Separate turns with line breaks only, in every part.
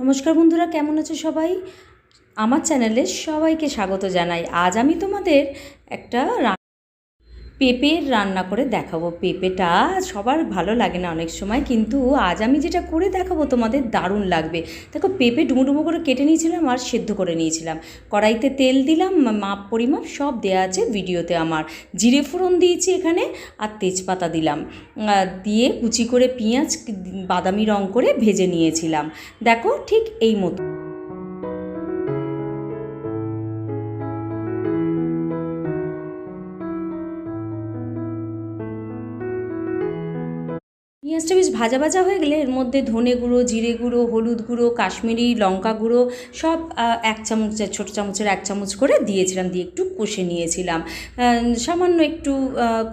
নমস্কার বন্ধুরা কেমন আছো সবাই? আমার চ্যানেলে সবাইকে স্বাগত জানাই। আজ আমি তোমাদের একটা পেঁপের রান্না করে দেখাবো। পেঁপেটা সবার ভালো লাগে না অনেক সময়, কিন্তু আজ আমি যেটা করে দেখাবো তোমাদের দারুণ লাগবে। দেখো, পেঁপে ডুমো করে কেটে নিয়েছিলাম আর সেদ্ধ করে নিয়েছিলাম। কড়াইতে তেল দিলাম মাপ পরিমাপ সব দেওয়া আছে ভিডিওতে আমার। জিরে ফোড়ন দিয়েছি এখানে আর তেজপাতা দিলাম। দিয়ে কুচি করে পেঁয়াজ, বাদামি রং করে ভেজে নিয়েছিলাম। দেখো, ঠিক এই মতো। পেঁয়াজটা বেশ ভাজা ভাজা হয়ে গেলে এর মধ্যে ধনে গুঁড়ো, জিরে গুঁড়ো, হলুদ গুঁড়ো, কাশ্মীরি লঙ্কা গুঁড়ো সব এক চামচ, ছোটো চামচের এক চামচ করে দিয়েছিলাম, দিয়ে একটু কষে নিয়েছিলাম। সামান্য একটু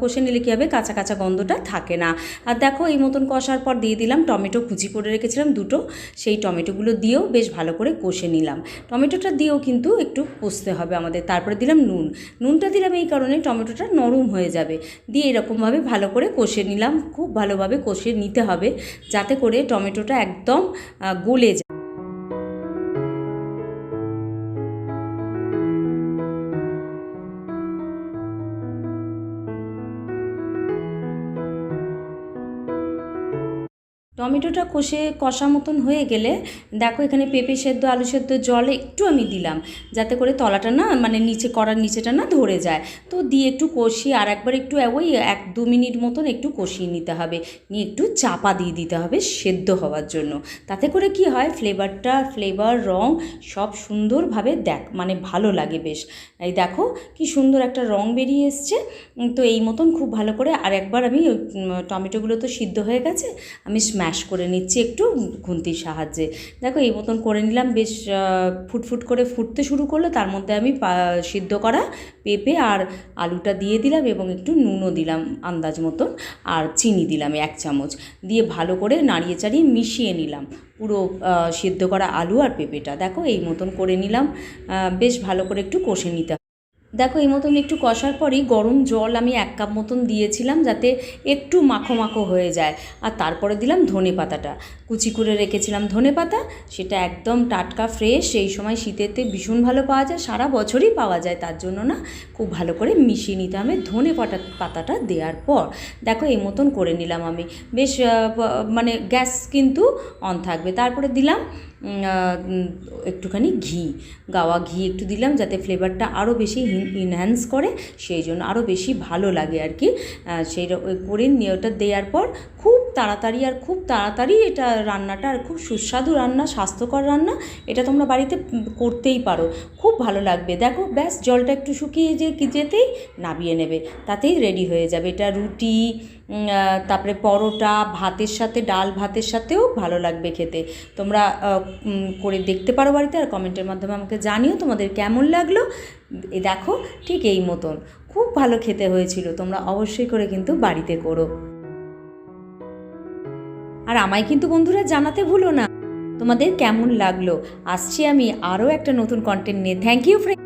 কষে নিলে কী হবে? কাঁচা কাঁচা গন্ধটা থাকে না। আর দেখো, এই মতন কষার পর দিয়ে দিলাম টমেটো কুচি করে রেখেছিলাম দুটো। সেই টমেটোগুলো দিয়েও বেশ ভালো করে কষে নিলাম। টমেটোটা দিয়েও কিন্তু একটু কষতে হবে আমাদের। তারপরে দিলাম নুন। নুনটা দিলাম এই কারণে টমেটোটা নরম হয়ে যাবে। দিয়ে এরকমভাবে ভালো করে কষে নিলাম। খুব ভালোভাবে কষে নিতে হবে যাতে করে টমেটোটা একদম গলে যায়। টমেটোটা কষে কষা মতন হয়ে গেলে দেখো এখানে পেঁপে সেদ্ধ, আলু সেদ্ধ জলে একটু আমি দিলাম, যাতে করে তলাটা না মানে নিচে করার নিচেটা না ধরে যায়। তো দিয়ে একটু কষিয়ে আর একবার একটু ওই এক দু মিনিট মতন একটু কষিয়ে নিতে হবে। নিয়ে একটু চাপা দিয়ে দিতে হবে সেদ্ধ হওয়ার জন্য। তাতে করে কি হয়, ফ্লেভারটা, ফ্লেভার, রং সব সুন্দরভাবে দেখ মানে ভালো লাগে বেশ। এই দেখো কি সুন্দর একটা রং বেরিয়ে এসছে। তো এই মতন খুব ভালো করে আর একবার আমি টমেটোগুলো তো সিদ্ধ হয়ে গেছে, আমি স্ম্যাশ করে নিচ্ছি একটু খুন্তির সাহায্যে। দেখো, এই মতন করে নিলাম, বেশ ফুটফুট করে ফুটতে শুরু করল। তার মধ্যে আমি সিদ্ধ করা পেঁপে আর আলুটা দিয়ে দিলাম এবং একটু নুনও দিলাম আন্দাজ মতন, আর চিনি দিলাম এক চামচ। দিয়ে ভালো করে নাড়িয়ে চাড়িয়ে মিশিয়ে নিলাম পুরো সিদ্ধ করা আলু আর পেঁপেটা। দেখো, এই মতন করে নিলাম বেশ ভালো করে একটু কষে নিতে। দেখো, এই মতন একটু কষার পরই গরম জল আমি এক কাপ মতন দিয়েছিলাম যাতে একটু মাখো মাখো হয়ে যায়। আর তারপরে দিলাম ধনে পাতাটা। কুচি করে রেখেছিলাম ধনে পাতা, সেটা একদম টাটকা ফ্রেশ এই সময় শীতেতে ভীষণ ভালো পাওয়া যায়, সারা বছরই পাওয়া যায়, তার জন্য না খুব ভালো করে মিশিয়ে নিতে হবে ধনে পাতা পাতাটা দেওয়ার পর। দেখো, এই মতন করে নিলাম আমি। বেশ মানে গ্যাস কিন্তু অন থাকবে। তারপরে দিলাম একটুখানি ঘি। গাওয়া ঘি একটু দিলাম যাতে ফ্লেভারটা আরও বেশি ইনহ্যান্স করে, সেই জন্য আরও বেশি ভালো লাগে আর কি। সেই করে নিয়ে ওটা দেওয়ার পর খুব তাড়াতাড়ি আর খুব তাড়াতাড়ি এটা রান্নাটা আর খুব সুস্বাদু রান্না, স্বাস্থ্যকর রান্না, এটা তোমরা বাড়িতে করতেই পারো। খুব ভালো লাগবে। দেখো, ব্যাস, জলটা একটু শুকিয়ে যে যেতেই নাবিয়ে নেবে। তাতেই রেডি হয়ে যাবে। এটা রুটি তারপরে পরোটা, ভাতের সাথে, ডাল ভাতের সাথেও ভালো লাগবে খেতে। তোমরা করে দেখতে পারো বাড়িতে আর কমেন্টের মাধ্যমে আমাকে জানিও তোমাদের কেমন লাগল। এ দেখো, ঠিক এই মতন। খুব ভালো খেতে হয়েছিল। তোমরা অবশ্যই করে কিন্তু বাড়িতে করো। আর আমায় কিন্তু বন্ধুরা জানাতে ভুলো না। তোমাদের কেমন লাগল? আসছি আমি আরও একটা নতুন কন্টেন্ট নিয়ে। Thank you friend